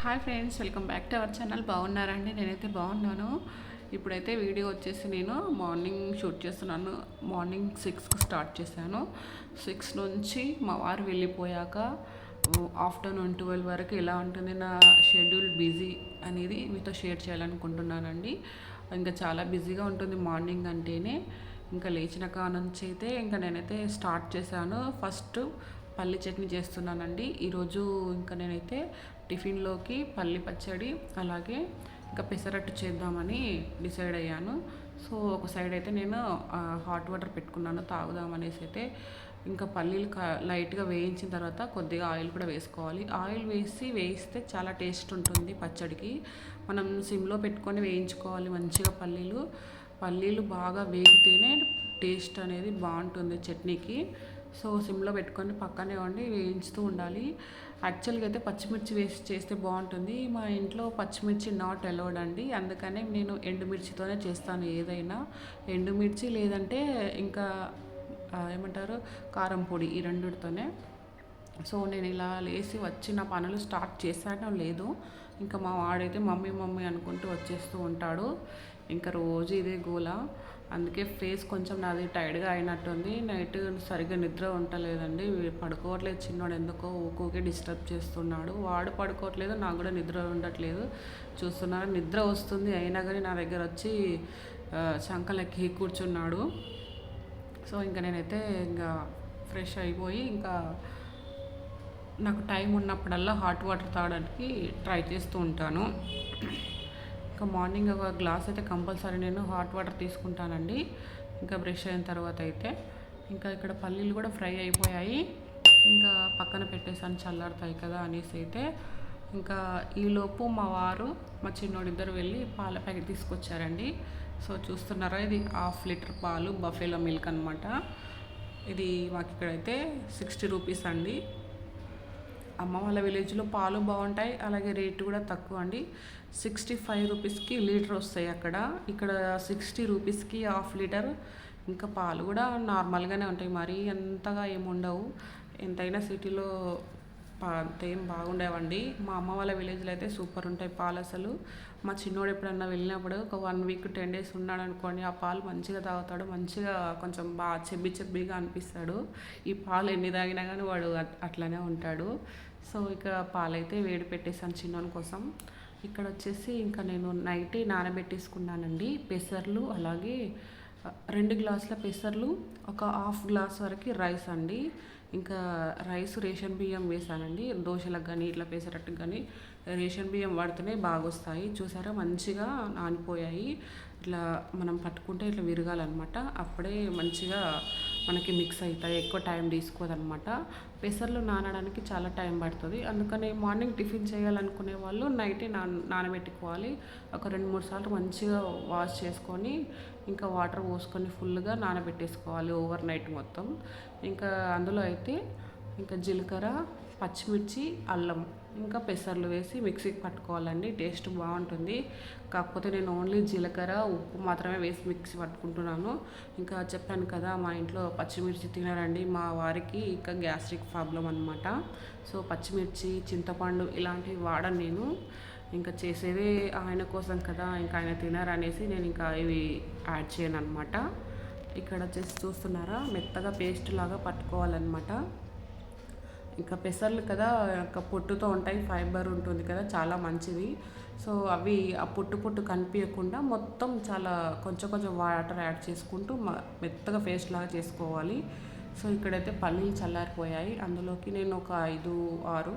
Hi friends welcome back to our channel బాగున్నారండి? నేనైతే బాగున్నాను. ఇప్పుడైతే వీడియో వచ్చేసి నేను మార్నింగ్ షూట్ చేస్తున్నాను. మార్నింగ్ సిక్స్కి స్టార్ట్ చేశాను. సిక్స్ నుంచి మా వారు వెళ్ళిపోయాక ఆఫ్టర్నూన్ ట్వెల్వ్ వరకు ఎలా ఉంటుంది నా షెడ్యూల్ బిజీ అనేది మీతో షేర్ చేయాలనుకుంటున్నానండి. ఇంకా చాలా బిజీగా ఉంటుంది మార్నింగ్ అంటేనే. ఇంకా లేచిన కాడ నుంచి అయితే ఇంకా నేనైతే స్టార్ట్ చేశాను. ఫస్ట్ పల్లి చట్నీ చేస్తున్నానండి. ఈరోజు ఇంకా నేనైతే టిఫిన్లోకి పల్లి పచ్చడి అలాగే ఇంకా పెసరట్టు చేద్దామని డిసైడ్ అయ్యాను. సో ఒక సైడ్ అయితే నేను హాట్ వాటర్ పెట్టుకున్నాను తాగుదామనేసి అయితే ఇంకా పల్లీలు లైట్గా వేయించిన తర్వాత కొద్దిగా ఆయిల్ కూడా వేసుకోవాలి. ఆయిల్ వేసి వేయిస్తే చాలా టేస్ట్ ఉంటుంది పచ్చడికి. మనం సిమ్లో పెట్టుకొని వేయించుకోవాలి మంచిగా పల్లీలు. పల్లీలు బాగా వేగితేనే టేస్ట్ అనేది బాగుంటుంది చట్నీకి. సో సిమ్లో పెట్టుకొని పక్కనే ఉండి వేయించుతూ ఉండాలి. యాక్చువల్గా అయితే పచ్చిమిర్చి వేసి చేస్తే బాగుంటుంది. మా ఇంట్లో పచ్చిమిర్చి నాట్ అలౌడ్ అండి. అందుకనే నేను ఎండుమిర్చితోనే చేస్తాను ఏదైనా. ఎండుమిర్చి లేదంటే ఇంకా ఏమంటారు కారం పొడి ఈ రెండుతోనే సో నేను ఇలా లేచి వచ్చి నా పనులు స్టార్ట్ చేశానో లేదు ఇంకా మా వాడైతే మమ్మీ మమ్మీ అనుకుంటూ వచ్చేస్తూ ఉంటాడు. ఇంకా రోజు ఇదే గోల. అందుకే ఫేస్ కొంచెం నాది టైర్డ్గా అయినట్టుంది. నైట్ సరిగ్గా నిద్ర ఉండలేదండి. పడుకోవట్లేదు చిన్నోడు ఎందుకో ఊకోకే డిస్టర్బ్ చేస్తున్నాడు. వాడు పడుకోవట్లేదు నాకు కూడా నిద్ర ఉండట్లేదు. చూస్తున్నారు నిద్ర వస్తుంది. అయినా కానీ నా దగ్గర వచ్చి చంకలెక్కి కూర్చున్నాడు. సో ఇంకా నేనైతే ఇంకా ఫ్రెష్ అయిపోయి ఇంకా నాకు టైం ఉన్నప్పుడల్లా హాట్ వాటర్ తాగడానికి ట్రై చేస్తూ ఉంటాను. ఇంకా మార్నింగ్ ఒక గ్లాస్ అయితే కంపల్సరీ నేను హాట్ వాటర్ తీసుకుంటానండి. ఇంకా బ్రష్ అయిన తర్వాత అయితే. ఇంకా ఇక్కడ పల్లీలు కూడా ఫ్రై అయిపోయాయి. ఇంకా పక్కన పెట్టేసాను చల్లారుతాయి కదా అనేసి అయితే. ఇంకా ఈలోపు మా వారు మా చిన్నోడు ఇద్దరు వెళ్ళి పాల ప్యాకెట్ తీసుకొచ్చారండి. సో చూస్తున్నారా ఇది హాఫ్ లీటర్ పాలు బఫేలో మిల్క్ అనమాట ఇది మాకు ఇక్కడైతే సిక్స్టీ రూపీస్ అండి. అమ్మ వాళ్ళ విలేజ్లో పాలు బాగుంటాయి అలాగే రేటు కూడా తక్కువ అండి. సిక్స్టీ ఫైవ్ రూపీస్కి లీటర్ వస్తాయి అక్కడ. ఇక్కడ సిక్స్టీ రూపీస్కి హాఫ్ లీటర్. ఇంకా పాలు కూడా నార్మల్గానే ఉంటాయి. మరీ ఎంతగా ఏముండవు ఎంతైనా సిటీలో అంతేం బాగుండేవండి. మా అమ్మ వాళ్ళ విలేజ్లో అయితే సూపర్ ఉంటాయి పాలు అసలు. మా చిన్నోడు ఎప్పుడన్నా వెళ్ళినప్పుడు ఒక వన్ వీక్ టెన్ డేస్ ఉన్నాడు అనుకోండి ఆ పాలు మంచిగా తాగుతాడు. మంచిగా కొంచెం బాగా చెబ్బి చెబ్బిగా అనిపిస్తాడు. ఈ పాలు ఎన్ని తాగినా కానీ వాడు అట్లనే ఉంటాడు. సో ఇక పాలైతే వేడి పెట్టేసాను చిన్నోని కోసం. ఇక్కడ వచ్చేసి ఇంకా నేను నైటే నానబెట్టేసుకున్నానండి. పెసర్లు అలాగే రెండు గ్లాసుల పెసర్లు ఒక హాఫ్ గ్లాస్ వరకు రైస్ అండి. ఇంకా రైస్ రేషన్ బియ్యం వేసానండి దోశలకు కానీ ఇట్లా పేసేటట్టు కానీ రేషన్ బియ్యం వాడితేనే బాగా వస్తాయి చూసారా మంచిగా నానిపోయాయి. ఇట్లా మనం పట్టుకుంటే ఇట్లా విరగాలన్నమాట. అప్పుడే మంచిగా మనకి మిక్స్ అవుతాయి ఎక్కువ టైం తీసుకోదనమాట పెసర్లు నానడానికి చాలా టైం పడుతుంది. అందుకని మార్నింగ్ టిఫిన్ చేయాలనుకునే వాళ్ళు నైటే నాన నానబెట్టుకోవాలి. ఒక రెండు మూడు సార్లు మంచిగా వాష్ చేసుకొని ఇంకా వాటర్ పోసుకొని ఫుల్గా నానబెట్టేసుకోవాలి ఓవర్ నైట్ మొత్తం. ఇంకా అందులో అయితే ఇంకా జీలకర్ర పచ్చిమిర్చి అల్లం ఇంకా పెసర్లు వేసి మిక్సీకి పట్టుకోవాలండి. టేస్ట్ బాగుంటుంది. కాకపోతే నేను ఓన్లీ జీలకర్ర ఉప్పు మాత్రమే వేసి మిక్సీ పట్టుకుంటున్నాను. ఇంకా చెప్పాను కదా మా ఇంట్లో పచ్చిమిర్చి తినరండి. మా వారికి ఇంకా గ్యాస్ట్రిక్ ప్రాబ్లం అనమాట సో పచ్చిమిర్చి చింతపండు ఇలాంటివి వాడను నేను. ఇంకా చేసేదే ఆయన కోసం కదా ఇంకా ఆయన తినారనేసి నేను ఇంకా ఇవి యాడ్ చేయను అనమాట ఇక్కడ వచ్చేసి చూస్తున్నారా మెత్తగా పేస్ట్ లాగా పట్టుకోవాలన్నమాట. ఇంకా పెసర్లు కదా ఒక పొట్టుతో ఉంటాయి ఫైబర్ ఉంటుంది కదా చాలా మంచిది. సో అవి ఆ పొట్టు పొట్టు కనిపించకుండా మొత్తం చాలా కొంచెం కొంచెం వాటర్ యాడ్ చేసుకుంటూ మెత్తగా పేస్ట్ లాగా చేసుకోవాలి. సో ఇక్కడైతే పల్లీలు చల్లారిపోయాయి. అందులోకి నేను ఒక ఐదు ఆరు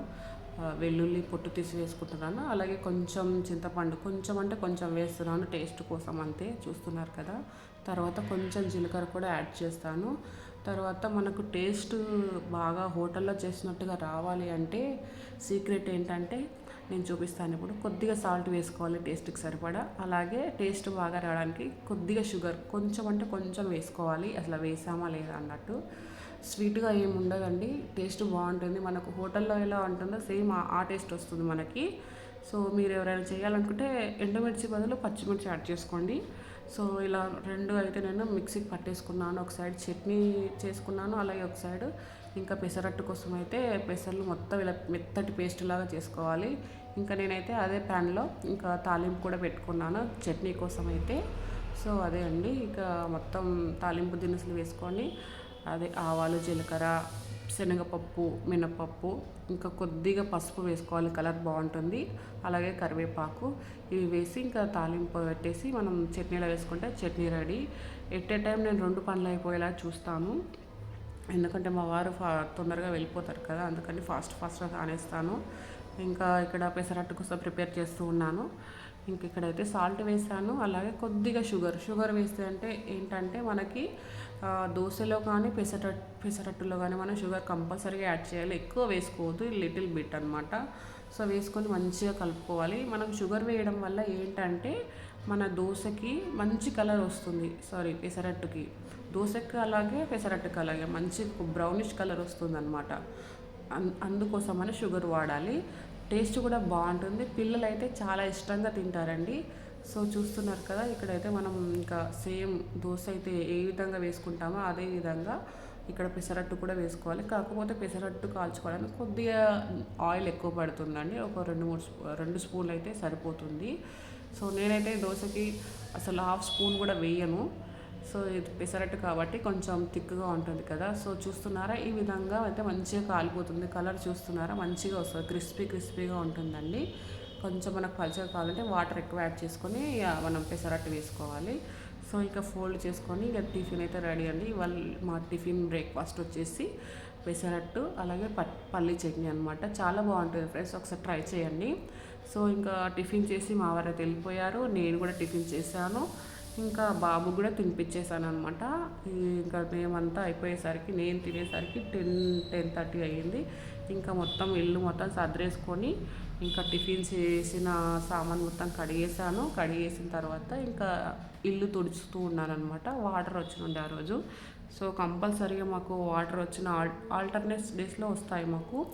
వెల్లుల్లి పొట్టు తీసి వేసుకుంటున్నాను. అలాగే కొంచెం చింతపండు కొంచెం అంటే కొంచెం వేస్తున్నాను టేస్ట్ కోసం అంతే చూస్తున్నారు కదా. తర్వాత కొంచెం జీలకర్ర కూడా యాడ్ చేస్తాను. తర్వాత మనకు టేస్ట్ బాగా హోటల్లో చేసినట్టుగా రావాలి అంటే సీక్రెట్ ఏంటంటే నేను చూపిస్తాను ఇప్పుడు. కొద్దిగా సాల్ట్ వేసుకోవాలి టేస్ట్కి సరిపడా. అలాగే టేస్ట్ బాగా రావడానికి కొద్దిగా షుగర్ కొంచెం అంటే కొంచెం వేసుకోవాలి. అసలు వేసామా లేదా అన్నట్టు. స్వీట్గా ఏమి ఉండదండి. టేస్ట్ బాగుంటుంది. మనకు హోటల్లో ఎలా ఉంటుందో సేమ్ ఆ టేస్ట్ వస్తుంది మనకి. సో మీరు ఎవరైనా చేయాలనుకుంటే ఎండుమిర్చి బదులు పచ్చిమిర్చి యాడ్ చేసుకోండి. సో ఇలా రెండు అయితే నేను మిక్సీకి పట్టేసుకున్నాను. ఒక సైడ్ చట్నీ చేసుకున్నాను. అలాగే ఒక సైడ్ ఇంకా పెసరట్టు కోసం అయితే పెసర్లు మొత్తం ఇలా మెత్తటి పేస్ట్ లాగా చేసుకోవాలి. ఇంకా నేనైతే అదే ప్యాన్లో ఇంకా తాలింపు కూడా పెట్టుకున్నాను చట్నీ కోసం అయితే. సో అదే అండి. ఇక మొత్తం తాలింపు దినుసులు వేసుకొని అదే ఆవాలు జీలకర్ర శనగపప్పు మినపప్పు ఇంకా కొద్దిగా పసుపు వేసుకోవాలి. కలర్ బాగుంటుంది. అలాగే కరివేపాకు ఇవి వేసి ఇంకా తాలింపు పెట్టేసి మనం చట్నీలో వేసుకుంటే chutney ready. At a time నేను రెండు పనులు అయిపోయేలా చూస్తాను. ఎందుకంటే మా వారు ఫా తొందరగా వెళ్ళిపోతారు కదా అందుకని ఫాస్ట్ ఫాస్ట్గా కానేస్తాను ఇంకా ఇక్కడ పెసరట్టు కోసం ప్రిపేర్ చేస్తూ ఉన్నాను. ఇంక ఇక్కడైతే సాల్ట్ వేసాను. అలాగే కొద్దిగా షుగర్. షుగర్ వేస్తే అంటే ఏంటంటే మనకి దోశలో కానీ పెసరట్ పెసరట్టులో కానీ మనం షుగర్ కంపల్సరీగా యాడ్ చేయాలి. ఎక్కువ వేసుకోవద్దు లిటిల్ బిట్ అనమాట సో వేసుకొని మంచిగా కలుపుకోవాలి. మనం షుగర్ వేయడం వల్ల ఏంటంటే మన దోశకి మంచి కలర్ వస్తుంది. సారీ పెసరట్టుకి. దోశకి అలాగే పెసరట్టుకి అలాగే మంచి బ్రౌనిష్ కలర్ వస్తుంది అనమాట అందుకోసమని షుగర్ వాడాలి. టేస్ట్ కూడా బాగుంటుంది. పిల్లలు అయితే చాలా ఇష్టంగా తింటారండి. సో చూస్తున్నారు కదా ఇక్కడైతే మనం ఇంకా సేమ్ దోశ అయితే ఏ విధంగా వేసుకుంటామో అదే విధంగా ఇక్కడ పెసరట్టు కూడా వేసుకోవాలి. కాకపోతే పెసరట్టు కాల్చుకోవడానికి కొద్దిగా ఆయిల్ ఎక్కువ పడుతుందండి. ఒక రెండు మూడు రెండు స్పూన్లు అయితే సరిపోతుంది. సో నేనైతే దోశకి అసలు హాఫ్ స్పూన్ కూడా వేయను. సో ఇది పెసరట్టు కాబట్టి కొంచెం థిక్గా ఉంటుంది కదా. సో చూస్తున్నారా ఈ విధంగా అయితే మంచిగా కాలిపోతుంది. కలర్ చూస్తున్నారా మంచిగా వస్తుంది. క్రిస్పీ క్రిస్పీగా ఉంటుందండి. కొంచెం మనకు పలుచగా కావాలంటే వాటర్ ఎక్కువ యాడ్ చేసుకొని మనం పెసరట్టు వేసుకోవాలి. సో ఇక ఫోల్డ్ చేసుకొని ఇక టిఫిన్ అయితే రెడీ అండి. ఇవాళ మా టిఫిన్ బ్రేక్ఫాస్ట్ వచ్చేసి పెసరట్టు అలాగే పల్లి చట్నీ అనమాట చాలా బాగుంటుంది ఫ్రెండ్స్ ఒకసారి ట్రై చేయండి. సో ఇంకా టిఫిన్ చేసి మా వారైతే వెళ్ళిపోయారు. నేను కూడా టిఫిన్ చేశాను. ఇంకా బాబు కూడా తినిపించేసాను అనమాట ఇంకా మేమంతా అయిపోయేసరికి నేను తినేసరికి టెన్ టెన్ థర్టీ అయ్యింది. ఇంకా మొత్తం ఇల్లు మొత్తం సర్దేసుకొని ఇంకా టిఫిన్ చేసిన సామాన్ మొత్తం కడిగేసాను కడిగేసిన తర్వాత ఇంకా ఇల్లు తుడుచుతూ ఉన్నాను అనమాట వాటర్ వచ్చినుండే ఆ రోజు. సో కంపల్సరీగా మాకు వాటర్ వచ్చిన ఆల్ ఆల్టర్నేట్ డేస్లో వస్తాయి మాకు.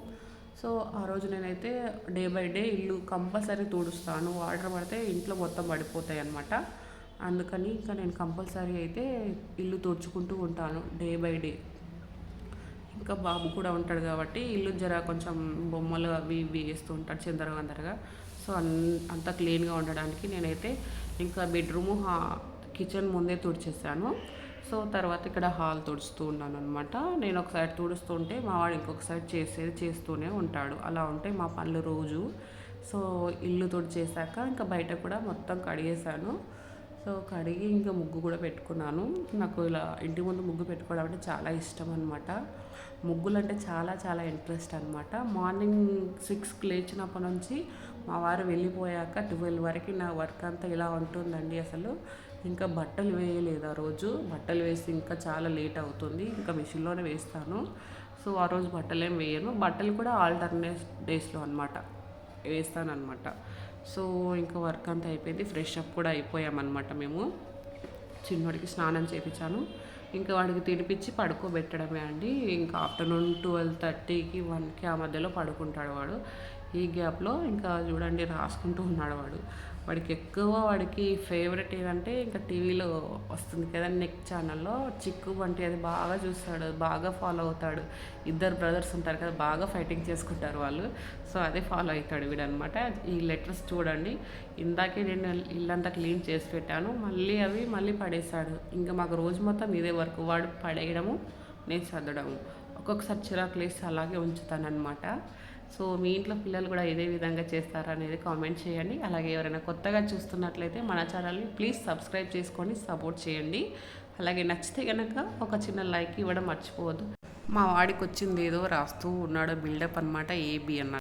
సో ఆ రోజు నేనైతే డే బై డే ఇల్లు కంపల్సరీ తుడుస్తాను. వాటర్ పడితే ఇంట్లో మొత్తం పడిపోతాయి అనమాట అందుకని ఇంకా నేను కంపల్సరీ అయితే ఇల్లు తుడుచుకుంటూ ఉంటాను డే బై డే. ఇంకా బాబు కూడా ఉంటాడు కాబట్టి ఇల్లు జర కొంచెం బొమ్మలు అవి ఇవి వేస్తూ ఉంటాడు చిందరగందరగా సో అన్ అంత క్లీన్గా ఉండడానికి నేనైతే ఇంకా బెడ్రూము హా కిచెన్ ముందే తుడిచేసాను. సో తర్వాత ఇక్కడ హాల్ తుడుస్తూ ఉన్నాను అనమాట నేను ఒకసారి తుడుస్తుంటే మా వాడు ఇంకొకసారి చేసేది చేస్తూనే ఉంటాడు. అలా ఉంటే మా పనులు రోజు. సో ఇల్లు తుడిచేసాక ఇంకా బయట కూడా మొత్తం కడిగేశాను. సో కడిగి ఇంకా ముగ్గు కూడా పెట్టుకున్నాను. నాకు ఇలా ఇంటి ముందు ముగ్గు పెట్టుకోవడం అంటే చాలా ఇష్టం అనమాట ముగ్గులు అంటే చాలా చాలా ఇంట్రెస్ట్ అనమాట మార్నింగ్ సిక్స్కి లేచినప్పటి నుంచి మా వారు వెళ్ళిపోయాక ట్వెల్వ్ వరకు నా వర్క్ అంతా ఇలా ఉంటుందండి అసలు. ఇంకా బట్టలు వేయలేదు ఆ రోజు. బట్టలు వేసి ఇంకా చాలా లేట్ అవుతుంది. ఇంకా మిషన్లోనే వేస్తాను. సో ఆ రోజు బట్టలు ఏం వేయను. బట్టలు కూడా ఆల్టర్నేట్ డేస్లో అనమాట వేస్తాను అనమాట సో ఇంకా వర్క్ అంతా అయిపోయింది. ఫ్రెష్ అప్ కూడా అయిపోయామన్నమాట మేము. చిన్నోడికి స్నానం చేయించాను ఇంకా వాడికి తినిపించి పడుకోబెట్టడమే అండి. ఇంకా ఆఫ్టర్నూన్ ట్వెల్వ్ థర్టీకి వన్కి ఆ మధ్యలో పడుకుంటాడు వాడు. ఈ గ్యాప్లో ఇంకా చూడండి రాసుకుంటూ ఉన్నాడు వాడు. వాడికి ఎక్కువ వాడికి ఫేవరెట్ ఏంటంటే ఇంకా టీవీలో వస్తుంది కదా నెక్ ఛానల్లో. చిక్కు వంటి అది బాగా చూస్తాడు బాగా ఫాలో అవుతాడు. ఇద్దరు బ్రదర్స్ ఉంటారు కదా బాగా ఫైటింగ్ చేసుకుంటారు వాళ్ళు. సో అదే ఫాలో అవుతాడు వీడనమాట ఈ లెటర్స్ చూడండి. ఇందాకే నేను ఇల్లంతా క్లీన్ చేసి పెట్టాను. మళ్ళీ అవి మళ్ళీ పడేశాడు. ఇంకా మాకు రోజు మొత్తం ఇదే వరకు. వాడు పడేయడము నేను చదవడము ఒక్కొక్కసారి చిరాకు లేసి అలాగే ఉంచుతానమాట సో మీ ఇంట్లో పిల్లలు కూడా ఇదే విధంగా చేస్తారా అనేది కామెంట్ చేయండి. అలాగే ఎవరైనా కొత్తగా చూస్తున్నట్లయితే మన ఛానల్ని ప్లీజ్ సబ్స్క్రైబ్ చేసుకొని సపోర్ట్ చేయండి. అలాగే నచ్చితే కనుక ఒక చిన్న లైక్ ఇవ్వడం మర్చిపోవద్దు. మా వాడికి వచ్చింది ఏదో రాస్తూ ఉన్నాడు బిల్డప్ అనమాట ఏబి అన్న